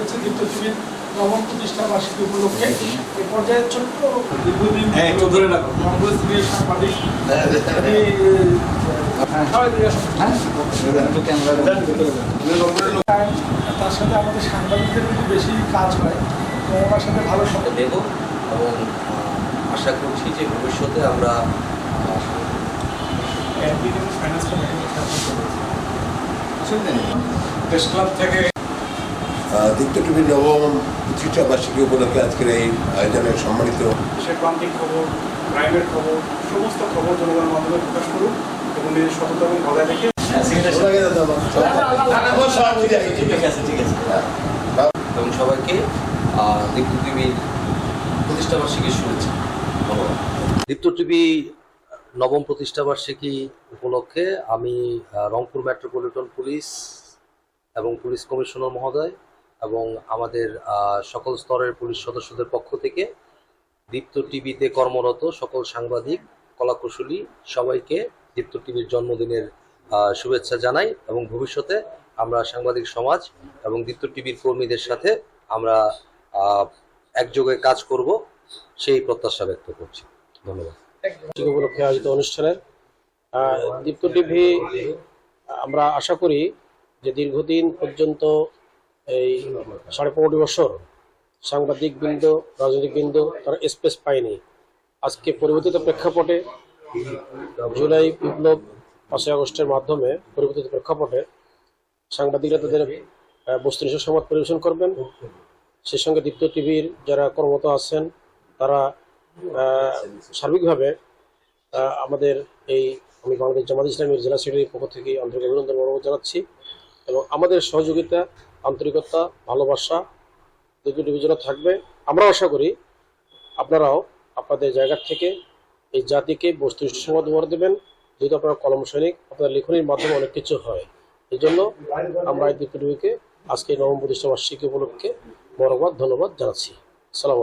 করেছে দীপ্ত টিভির নবম প্রতিষ্ঠা বার্ষিকী উপলক্ষে এই পর্যায়ে ছোট্ট দীর্ঘদিন হ্যাঁ, ধরে রাখো। কংগ্রেস দিয়ে সাংবাদিক আসুন। তাই তার সাথে আমাদের সাংবাদিকদের কিন্তু বেশি কাজ হয়। তো ওনার সাথে ভালো সম্পর্ক। দেব এবং আশা করছি যে ভবিষ্যতে আমরা আহ, প্রেস ক্লাব থেকে দীপ্ত টিভির নবম প্রতিষ্ঠা বার্ষিকী উপলক্ষে আজকের এই আয়োজনের সম্মানিত। দেশের প্রান্তিক খবর ক্রাইমের খবর সমস্ত খবর জনগণের মাধ্যমে প্রকাশ করুন এবং নিজের সততা এবং বজায় রেখে ঠিক আছে। ঠিক আছে এবং সবাইকে আহ, দীপ্ত টিভির প্রতিষ্ঠা বার্ষিকীর শুভেচ্ছা। ধন্যবাদ। দীপ্ত টিভি নবম প্রতিষ্ঠা বার্ষিকী উপলক্ষে আমি রংপুর মেট্রোপলিটন পুলিশ এবং পুলিশ কমিশনার মহোদয় এবং আমাদের সকল স্তরের পুলিশ সদস্যদের পক্ষ থেকে দীপ্ত টিভিতে কর্মরত সকল সাংবাদিক, কলাকুশলী সবাইকে দীপ্ত টিভির জন্মদিনের শুভেচ্ছা জানাই এবং ভবিষ্যতে আমরা সাংবাদিক সমাজ এবং দীপ্ত টিভির কর্মীদের সাথে আমরা একযোগে কাজ করব, সেই প্রত্যাশা ব্যক্ত করছি। ধন্যবাদ। উপলক্ষে আয়োজিত অনুষ্ঠানের দীপ্ত টিভি, আমরা আশা করি যে দীর্ঘদিন পর্যন্ত এই সাড়ে পনেরো বছর সাংবাদিক বৃন্দ রাজনৈতিক বৃন্দ তারা স্পেস পায়নি। আজকে পরিবর্তিত প্রেক্ষাপটে জুলাই বিপ্লব পাঁচই আগস্টের মাধ্যমে পরিবর্তিত প্রেক্ষাপটে সাংবাদিকরা তাদের বস্তুনিষ্ঠ সংবাদ পরিবেশন করবেন। সেই সঙ্গে দীপ্ত টিভির যারা কর্মরত আছেন, তারা সার্বিকভাবে আমাদের এই আমি বাংলাদেশ জামাত ইসলামের জেলা সেক্রেটারির পক্ষ থেকে আন্তরিক অভিনন্দন জানাচ্ছি এবং আমাদের সহযোগিতা আন্তরিকতা, ভালোবাসা দুটো ডিভিশনে থাকবে। আমরা আশা করি আপনারাও আপনাদের জায়গার থেকে এই জাতিকে বস্তু সুসংবাদ উপহার দেবেন। যেহেতু আপনারা কলম সৈনিক আপনার লেখনীর মাধ্যমে অনেক কিছু হয়। এই জন্য আমরা এই টিভিকে আজকে নবম প্রতিষ্ঠা বার্ষিকী উপলক্ষে বড় ধন্যবাদ জানাচ্ছি। সালাম